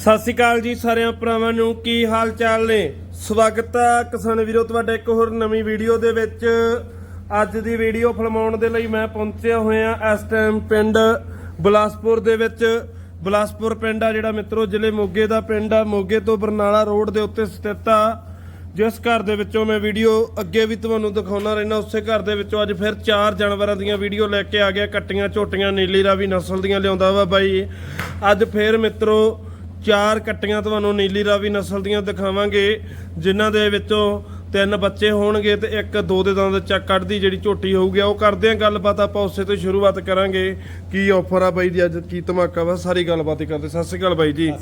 ਸਤਿ ਸ਼੍ਰੀ ਅਕਾਲ ਜੀ ਸਾਰਿਆਂ ਭਰਾਵਾਂ ਨੂੰ, ਕੀ ਹਾਲ ਚਾਲ ਨੇ? ਸਵਾਗਤ ਹੈ ਕਿਸਾਨ ਵੀਰੋ, ਤੁਹਾਡੇ ਇੱਕ ਹੋਰ ਨਵੀਂ ਵੀਡੀਓ ਦੇ ਵਿੱਚ। ਅੱਜ ਦੀ ਵੀਡੀਓ ਫਿਲਮਾਉਣ ਦੇ ਲਈ ਮੈਂ ਪਹੁੰਚਿਆ ਹੋਇਆ ਇਸ ਟਾਈਮ ਪਿੰਡ ਬਲਾਸਪੁਰ ਦੇ ਵਿੱਚ। ਬਲਾਸਪੁਰ ਪਿੰਡ ਆ ਜਿਹੜਾ ਮਿੱਤਰੋ, ਜ਼ਿਲ੍ਹੇ ਮੋਗੇ ਦਾ ਪਿੰਡ ਆ। ਮੋਗੇ ਤੋਂ ਬਰਨਾਲਾ ਰੋਡ ਦੇ ਉੱਤੇ ਸਥਿਤ ਆ। ਜਿਸ ਘਰ ਦੇ ਵਿੱਚੋਂ ਮੈਂ ਵੀਡੀਓ ਅੱਗੇ ਵੀ ਤੁਹਾਨੂੰ ਦਿਖਾਉਣਾ ਰਹਿਣਾ ਉਸੇ ਘਰ ਦੇ ਵਿੱਚੋਂ ਅੱਜ ਫਿਰ ਚਾਰ ਜਾਨਵਰਾਂ ਦੀਆਂ ਵੀਡੀਓ ਲੈ ਕੇ ਆ ਗਿਆ। ਕੱਟੀਆਂ, ਝੋਟੀਆਂ, ਨੀਲੀ ਰਾਵੀ ਨਸਲ ਦੀਆਂ ਲਿਆਉਂਦਾ ਵਾ ਬਾਈ। ਅੱਜ ਫਿਰ ਮਿੱਤਰੋ ਚਾਰ ਕੱਟੀਆਂ ਤੁਹਾਨੂੰ ਨੀਲੀ ਰਾਵੀ ਨਸਲ ਦੀਆਂ ਦਿਖਾਵਾਂਗੇ ਜਿਨ੍ਹਾਂ ਦੇ ਵਿੱਚੋਂ ਤਿੰਨ ਬੱਚੇ ਹੋਣਗੇ ਤੇ ਇੱਕ ਦੋ ਦੇ ਦੰਦ ਚੱਕ ਕੱਢਦੀ ਜਿਹੜੀ ਝੋਟੀ ਹੋਊਗੀ। ਉਹ ਕਰਦੇ ਆਂ ਗੱਲਬਾਤ ਆਪਾਂ ਉਸੇ ਤੋਂ ਸ਼ੁਰੂਆਤ ਕਰਾਂਗੇ। ਕੀ ਆਫਰ ਆ ਬਾਈ ਜੀ ਅੱਜ? ਕੀ ਧਮਾਕਾ ਵਾ? ਸਾਰੀ ਗੱਲਬਾਤ ਹੀ ਕਰਦੇ। ਸਤਿ ਸ਼੍ਰੀ ਅਕਾਲ ਬਾਈ ਜੀ।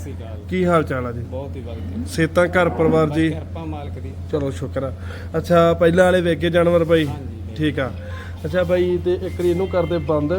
ਕੀ ਹਾਲ ਚਾਲ ਆ ਜੀ? ਬਹੁਤ ਹੀ ਵਧੀਆ। ਸੇਤਾਂ ਘਰ ਪਰਿਵਾਰ ਜੀ? ਕਿਰਪਾ ਮਾਲਕ ਦੀ। ਚਲੋ ਸ਼ੁਕਰ ਆ। ਅੱਛਾ ਪਹਿਲਾਂ ਵਾਲੇ ਵੇਖੇ ਜਾਨਵਰ ਬਾਈ। ਠੀਕ ਆ। ਅੱਛਾ ਬਾਈ ਤੇ ਇੱਕ ਵਾਰੀ ਇਹਨੂੰ ਕਰਦੇ ਬੰਦ।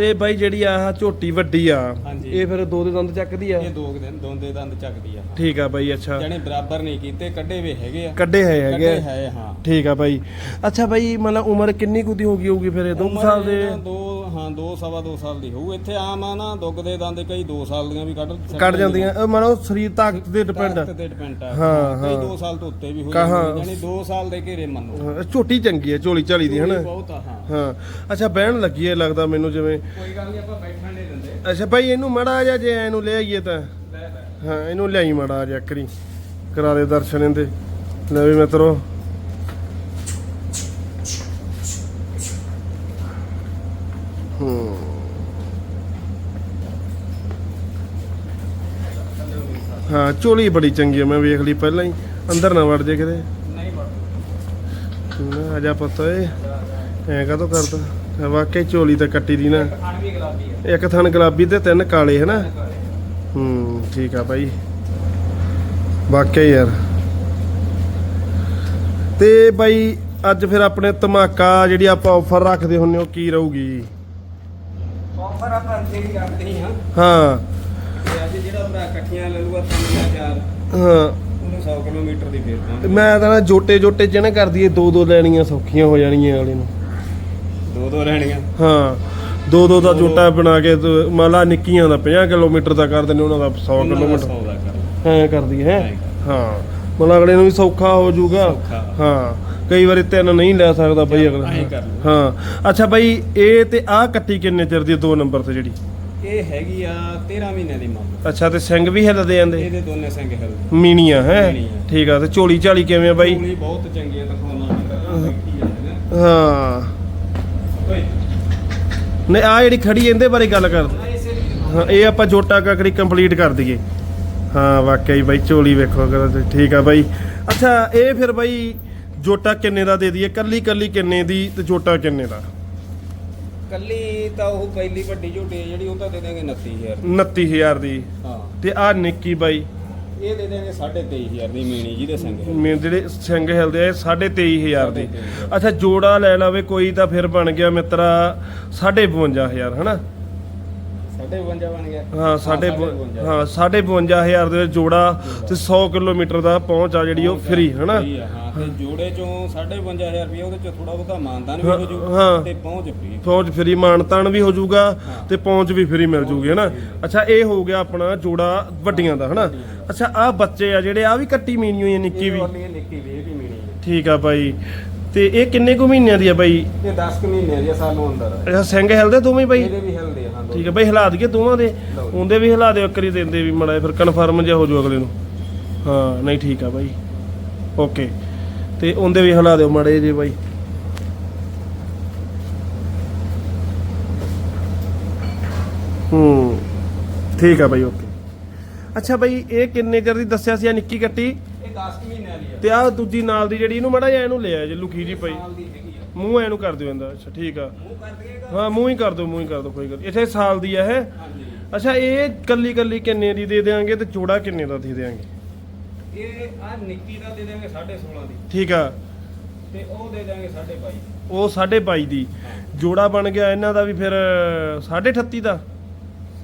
ਤੇ ਬਾਈ ਜਿਹੜੀ ਆਹ ਝੋਟੀ ਵੱਡੀ ਆ ਹਾਂਜੀ। ਇਹ ਫਿਰ ਦੋ ਦੇ ਦੰਦ ਚੱਕਦੀ ਆ? ਇਹ ਦੋ ਕੁ ਦਿਨ ਦੋਂਦੇ ਦੰਦ ਚੱਕਦੀ ਆ। ਠੀਕ ਆ ਬਾਈ ਅੱਛਾ। ਜਾਣੇ ਬਰਾਬਰ ਨਹੀਂ ਕੀਤੇ ਕੱਢੇ ਵੇ ਹੈਗੇ ਆ। ਕੱਢੇ ਹੈ ਹੈਗੇ ਕੱਢੇ ਆ। ਹੈ। ਹਾਂ ਠੀਕ ਆ ਬਾਈ। ਅੱਛਾ ਬਾਈ ਮਤਲਬ ਉਮਰ ਕਿੰਨੀ ਕੁ ਦੀ ਹੋ ਗਈ ਹੋਊਗੀ ਫਿਰ ਇਹ? ਦੋ ਕੁ ਉਮਰ ਸਾਲ ਦੇ? ਇਹਨਾਂ ਦੋ ਹਾਂ ਦੋ ਸਵਾ ਦੋ ਸਾਲ ਦੀ ਹੋਊ। ਇੱਥੇ ਆਮ ਆ ਨਾ ਦੁੱਗ ਦੇ ਦੰਦ ਕਈ 2 ਸਾਲ ਦੀਆਂ ਵੀ ਕੱਢ ਕੱਢ ਜਾਂਦੀਆਂ। ਇਹ ਮਤਲਬ ਸਰੀਰ ਤਾਕਤ ਦੇ ਡਿਪੈਂਡ ਤੇ ਡਿਪੈਂਡ ਆ। ਹਾਂ, ਕਈ ਹਾਂ। 2 ਸਾਲ ਤੋਂ ਉੱਤੇ ਵੀ ਹੋ ਕਹਾਂ- ਜਾਂਦੇ ਜਾਣੇ 2 ਸਾਲ ਦੇ ਘੇਰੇ ਮੰਨੋ। ਝੋਟੀ ਚੰਗੀ ਹੈ ਝੋਲੀ ਝਾਲੀ ਦੀ ਹਨਾ? ਬਹੁਤ ਆ ਹਾਂ। ਹਾਂ। ਅੱਛਾ ਬਹਿਣ ਲੱਗੀ ਹੈ ਲੱਗਦਾ ਮੈਨੂੰ ਜਿਵੇਂ। ਕੋਈ ਗੱਲ ਨਹੀਂ ਆਪਾਂ ਬੈਠਣ ਨਹੀਂ ਦਿੰਦੇ। ਅੱਛਾ ਬਾਈ ਇਹਨੂੰ ਮੜਾ ਜਾ ਜੇ ਇਹਨੂੰ ਲੈ ਆਈਏ ਤਾਂ। ਲੈ ਲੈ। ਹਾਂ ਇਹਨੂੰ ਲਿਆਈ ਮੜਾ ਜਾ ਕਰੀ ਕਰਾ ਦੇ ਦਰਸ਼ਨ ਇਹਦੇ। ਲੈ ਵੀ ਮਿੱਤਰੋ। ਹੂੰ। ਹਾਂ ਝੋਲੀ ਬੜੀ ਚੰਗੀ ਮੈਂ ਵੇਖ ਲਈ ਪਹਿਲਾਂ ਹੀ। ਅੰਦਰ ਨਾ ਵੜ ਜੇ ਕਿਤੇ। ਨਹੀਂ ਵੜਦੇ। ਨਾ ਆ ਜਾ ਪੁੱਤ ਏ ਐਂ ਕਾਹਤੋਂ ਕਰਦਾ? ਵਾਕਈ ਝੋਲੀ ਤਾਂ ਕੱਟੀ ਦੀ ਨਾ। ਹੈ ਇੱਕ ਥਣ ਗੁਲਾਬੀ ਤੇ ਤਿੰਨ ਕਾਲੇ ਹਨਾ ਹੂੰ ਠੀਕ ਆ ਭਾਈ ਵਾਕਿਆ ਹੀ ਯਾਰ। ਤੇ ਬਾਈ ਅੱਜ ਫਿਰ ਆਪਣੇ ਧਮਾਕਾ ਜਿਹੜੀ ਆਪਾਂ ਆਫਰ ਰੱਖਦੇ ਹੁੰਨੇ ਉਹ ਕੀ ਰਹੂਗੀ? ਆਫਰ ਆਪਾਂ ਵੀ ਕਰਦੇ ਹੀ। ਹਾਂ। ਹਾਂ ਅੱਜ ਜਿਹੜਾ ਭਰਾ ਇਕੱਠੀਆਂ ਲੈ ਲੂਗਾ 3000 ਹਾਂ। ਉਹਨੂੰ 100 ਕਿਲੋਮੀਟਰ ਦੀ ਫੇਰ ਮੈਂ ਤਾਂ ਨਾ ਜੋਟੇ ਜੋਟੇ ਚ ਨਾ ਕਰਦੀ ਏ ਦੋ ਦੋ ਲੈਣੀਆਂ ਸੌਖੀਆਂ ਹੋ ਜਾਣਗੀਆਂ ਅਗਲੇ ਨੂੰ। ਦੋ ਦੋ ਰਹਿਣੀਆਂ। ਹਾਂ ਦੋ ਦੋ ਦਾ ਜੋਟਾ ਬਣਾ ਕੇ ਤੇ ਮੰਨ ਲਾ ਨਿੱਕੀਆਂ ਦਾ 50 ਕਿਲੋਮੀਟਰ ਦਾ ਕਰ ਦਿੰਦੇ ਉਹਨਾਂ ਦਾ 100 ਉਹਨਾਂ ਦਾ ਕਿਲੋਮੀਟਰ। 100 ਦਾ ਕਰ ਐਂ ਕਰਦੀ ਹੈ। ਹਾਂ ਮਤਲਬ ਅਗਲੇ ਨੂੰ ਵੀ ਸੌਖਾ ਹੋ ਜਾਊਗਾ। ਹਾਂ ਕਈ ਵਾਰੀ ਤਿੰਨ ਨਹੀਂ ਲੈ ਸਕਦਾ ਬਈ ਅਗਲਾ। ਹਾਂ ਅੱਛਾ ਬਈ ਇਹ ਤੇ ਆਹ ਕੱਟੀ ਕਿੰਨੇ ਚਿਰ ਦੀ ਦੋ ਨੰਬਰ ਤੇ ਜਿਹੜੀ? ਇਹ ਹੈਗੀ ਆ 13 ਮਹੀਨਿਆਂ ਦੀ ਮਾਂ ਅੱਛਾ ਤੇ ਸਿੰਘ ਵੀ ਹਿੱਲਦੇ ਜਾਂਦੇ ਇਹਦੇ? ਦੋਨੇ ਸਿੰਘ ਹਿਲ ਮੀਣੀਆਂ ਹੈ। ਠੀਕ ਆ ਤੇ ਝੋਲੀ ਝਾਲੀ ਕਿਵੇਂ ਆ ਬਾਈ? ਪੂਰੀ ਬਹੁਤ ਚੰਗੀਆਂ ਦਿਖਾਉਣਾ ਨਹੀਂ ਬੈਠੀ ਜਾਂਦੇ ਨੇ ਆ ਜਿਹੜੀ ਖੜੀ ਇਹਦੇ ਬਾਰੇ ਗੱਲ ਕਰ। ਹਾਂ ਇਹ ਆਪਾਂ ਜੋਟਾ ਕਾਕੜੀ ਕੰਪਲੀਟ ਕਰ ਦਈਏ। ਹਾਂ ਵਾਕਈ ਬਾਈ ਝੋਲੀ ਵੇਖੋ ਤੇ ਠੀਕ ਆ ਬਾਈ। ਅੱਛਾ ਇਹ ਫਿਰ ਬਾਈ ਜੋਟਾ ਕਿੰਨੇ ਦਾ ਦੇ ਦਈਏ? ਕੱਲੀ ਕੱਲੀ ਕਿੰਨੇ ਦੀ ਤੇ ਜੋਟਾ ਕਿੰਨੇ ਦਾ? ਕੱਲੀ ਤਾਂ ਉਹ ਪਹਿਲੀ ਵੱਡੀ ਝੋਟੀ ਜਿਹੜੀ ਉਹ ਤਾਂ ਦੇ ਦੇਣਗੇ 29000 29000 ਦੀ। ਹਾਂ। ਤੇ ਆ ਨਿੱਕੀ ਬਾਈ ਇਹ ਦੇ ਦੇਣਗੇ 23500 ਦੀ ਮੀਣੀ ਜਿਹਦੇ ਸਿੰਘ ਹੈ। ਮੇ ਜਿਹੜੇ ਸਿੰਘ ਹਿਲਦੇ ਆ 23500 ਦੀ। 23,500 ਅੱਛਾ ਜੋੜਾ ਲੈ ਲਵੇ ਕੋਈ ਤਾਂ ਫਿਰ ਬਣ ਗਿਆ ਮਿੱਤਰਾ 52500 ਹਨਾ? 52 ਬਣ ਗਿਆ। ਹਾਂ ਸਾਡੇ52,500 ਹਾਂ 52500 ਦੇ ਵਿੱਚ ਜੋੜਾ ਤੇ 100 ਕਿਲੋਮੀਟਰ ਦਾ ਪਹੁੰਚ ਆ ਜਿਹੜੀ ਉਹ ਫ੍ਰੀ ਹਨਾ? ਹਾਂ ਤੇ ਜੋੜੇ ਚੋਂ 55000 ਰੁਪਏ ਉਹਦੇ ਚ ਥੋੜਾ ਬਹੁਤਾ ਮਾਨਦਾਨ ਵੀ ਹਾਂ, ਜੂ। ਤੇ ਪਹੁੰਚ ਫ੍ਰੀ ਪਹੁੰਚ ਫ੍ਰੀ ਮਾਨਤਾਨ ਵੀ ਹੋ ਜਾਊਗਾ ਹਾਂ। ਤੇ ਪਹੁੰਚ ਵੀ ਫ੍ਰੀ ਮਿਲ ਜੂਗੀ ਹਨਾ? ਅੱਛਾ ਇਹ ਹੋ ਗਿਆ ਆਪਣਾ ਜੋੜਾ ਵੱਡੀਆਂ ਦਾ ਹਨਾ? ਅੱਛਾ ਆ ਬੱਚੇ ਆ ਜਿਹੜੇ ਆ ਵੀ ਕੱਟੀ ਮੀਨੀ ਹੋਈ ਨਿੱਕੀ ਵੀ? ਨਿੱਕੀ ਵੀ ਇਹ ਠੀਕ ਆ ਬਾਈ। ਤੇ ਇਹ ਕਿੰਨੇ ਕੁ ਮਹੀਨਿਆਂ ਦੀ ਆ ਬਾਈ? ਇਹ 10 ਕੁ ਮਹੀਨੇ ਦੀ ਆ ਸਾਨੂੰ ਅੰਦਰ। ਅੱਛਾ ਸਿੰਘ ਹਿਲਦੇ ਦੋਵੇਂ ਬਾਈ? ਇਹਦੇ ਵੀ ਹਿਲਦੇ ਆ, ਹਾਂ ਦੋ। ਠੀਕ ਆ ਬਾਈ ਹਿਲਾ ਦਈਏ ਦੋਵਾਂ ਦੇ। ਉਹਦੇ ਵੀ ਹਿਲਾ ਦਿਓ ਕਰੀ ਦਿੰਦੇ ਵੀ ਮੜਾ ਫਿਰ ਕਨਫਰਮ ਜਿਹਾ ਹੋ ਜਾਊ ਅਗਲੇ ਨੂੰ। ਹਾਂ ਨਹੀਂ ਠੀਕ ਆ ਬਾਈ। ਓਕੇ ਤੇ ਉਹਦੇ ਵੀ ਹਿਲਾ ਦਿਓ ਮੜੇ ਜੇ ਬਾਈ। ਹੂੰ ਠੀਕ ਆ ਬਾਈ ਓਕੇ ਅੱਛਾ ਬਾਈ ਇਹ ਕਿੰਨੇ ਚਿਰ ਦੀ ਦੱਸਿਆ ਸੀ ਆ ਨਿੱਕੀ ਕੱਟੀ 10 ਕੁ ਮਹੀਨਿਆਂ ਦੀ ਆ। ਤੇ ਆ ਦੂਜੀ ਨਾਲ ਦੀ ਜਿਹੜੀ ਇਹਨੂੰ ਮੜਾ ਜਿਹਾ ਇਹਨੂੰ ਲਿਆ ਜੇ ਲੁਕੀ ਜੀ ਪਈ ਸਾਲ ਦੀ ਹੈਗੀ ਆ। ਮੂੰਹ ਐਨੂੰ ਕਰ ਦਿਓ ਇਹਦਾ। ਅੱਛਾ ਠੀਕ ਆ। ਕਰ ਹਾਂ ਮੂੰਹ ਹੀ ਕਰ ਦਿਓ ਮੂੰਹ ਹੀ ਕਰ ਦਿਓ ਕੋਈ ਗੱਲ ਇੱਥੇ ਸਾਲ ਦੀ ਆ ਇਹ। ਹਾਂਜੀ। ਅੱਛਾ ਇਹ ਕੱਲੀ ਕੱਲੀ ਕਿੰਨੇ ਦੀ ਦੇ ਦੇਾਂਗੇ ਤੇ ਜੋੜਾ ਕਿੰਨੇ ਦਾ ਦੇ ਦੇਾਂਗੇ ਇਹ ਆ ਨਿੱਕੀ ਦਾ ਦੇ ਦੇਵਾਂਗੇ 16.5 ਦੀ। ਠੀਕ ਆ। ਤੇ ਉਹ ਦੇ ਦੇਵਾਂਗੇ 22.5 ਉਹ 22.5 ਦੀ। ਜੋੜਾ ਬਣ ਗਿਆ ਇਹਨਾਂ ਦਾ ਵੀ ਫਿਰ 38.5 ਦਾ?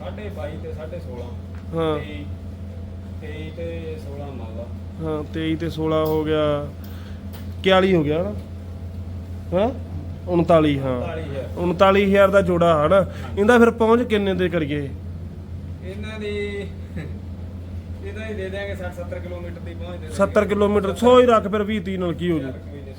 22.5 ਤੇ 16.5 ਹਾਂ। 23 ਤੇ 16 ਮੰਨ ਲਾ ਹਾਂ 23 ਤੇ 16 ਹੋ ਗਿਆ 41 ਹੋ ਗਿਆ ਨਾ? ਹਾਂ? 39 ਹਾਂ। 49000 39000 ਦਾ ਜੋੜਾ ਹਨਾ ਇਹਦਾ ਫਿਰ ਪਹੁੰਚ ਕਿੰਨੇ ਦੇ ਕਰੀਏ? ਇਹਨਾਂ ਦੀ ਇਹਦਾ ਹੀ ਦੇ ਦਿਆਂਗੇ 60 70 ਕਿਲੋਮੀਟਰ ਦੀ ਪਹੁੰਚ ਦੇ 70 ਕਿਲੋਮੀਟਰ 100 ਹੀ ਰੱਖ ਫਿਰ 20 30 ਨਾਲ ਕੀ ਹੋ ਜੂ?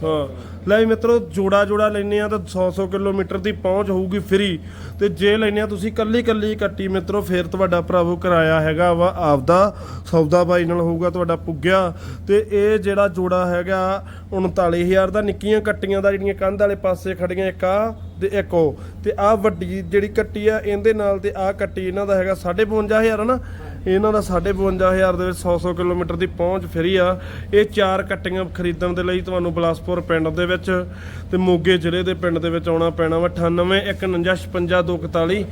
ਹਾਂ। ਲੈ ਵੀ ਮਿੱਤਰੋ, ਜੋੜਾ ਜੋੜਾ ਲੈਨੇ ਆ ਤਾਂ 100 100 ਕਿਲੋਮੀਟਰ ਦੀ ਪਹੁੰਚ ਹੋਊਗੀ ਫ੍ਰੀ ਤੇ ਜੇ ਲੈਨੇ ਆ ਤੁਸੀਂ ਕੱਲੀ ਕੱਲੀ ਕੱਟੀ ਮਿੱਤਰੋ, ਫਿਰ ਤੁਹਾਡਾ ਭਰਾਵੋ ਕਿਰਾਇਆ ਹੈਗਾ ਵਾ ਆਪਦਾ। ਸੌਦਾ ਬਾਈ ਨਾਲ ਹੋਊਗਾ ਤੁਹਾਡਾ ਪੁੱਗਿਆ। ਤੇ ਇਹ ਜਿਹੜਾ ਜੋੜਾ ਹੈਗਾ 39000 ਦਾ ਨਿੱਕੀਆਂ ਕੱਟੀਆਂ ਦਾ, ਜਿਹੜੀਆਂ ਕੰਧ ਵਾਲੇ ਪਾਸੇ ਖੜੀਆਂ ਇੱਕ ਆ ਤੇ ਇੱਕ ਉਹ। ਤੇ ਆ ਵੱਡੀ ਜਿਹੜੀ ਕੱਟੀ ਆ, ਇਹਦੇ ਨਾਲ ਤੇ ਆ ਕੱਟੀ ਇਹਨਾਂ ਦਾ ਹੈਗਾ 55000 ਨਾ? ਇਹਨਾਂ ਦਾ 55000 ਦੇ ਵਿੱਚ 100-100 ਕਿਲੋਮੀਟਰ ਦੀ ਪਹੁੰਚ ਫਰੀ ਆ। ਇਹ ਚਾਰ ਕੱਟੀਆਂ ਖਰੀਦਣ ਦੇ ਲਈ ਤੁਹਾਨੂੰ ਬਲਾਸਪੁਰ ਪਿੰਡ ਦੇ ਵਿੱਚ ਤੇ ਮੋਗੇ ਜ਼ਿਲ੍ਹੇ ਦੇ ਪਿੰਡ ਦੇ ਵਿੱਚ ਆਉਣਾ ਪੈਣਾ ਵਾ। 9819565241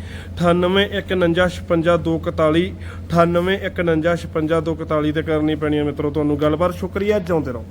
9819565241 9819565241 ਤੇ ਕਰਨੀ ਪੈਣੀ ਹੈ ਮਿੱਤਰੋ। ਤੁਹਾਨੂੰ ਗੱਲਬਾਤ ਸ਼ੁਕਰੀਆ, ਜਿਉਂਦੇ ਰਹੋ।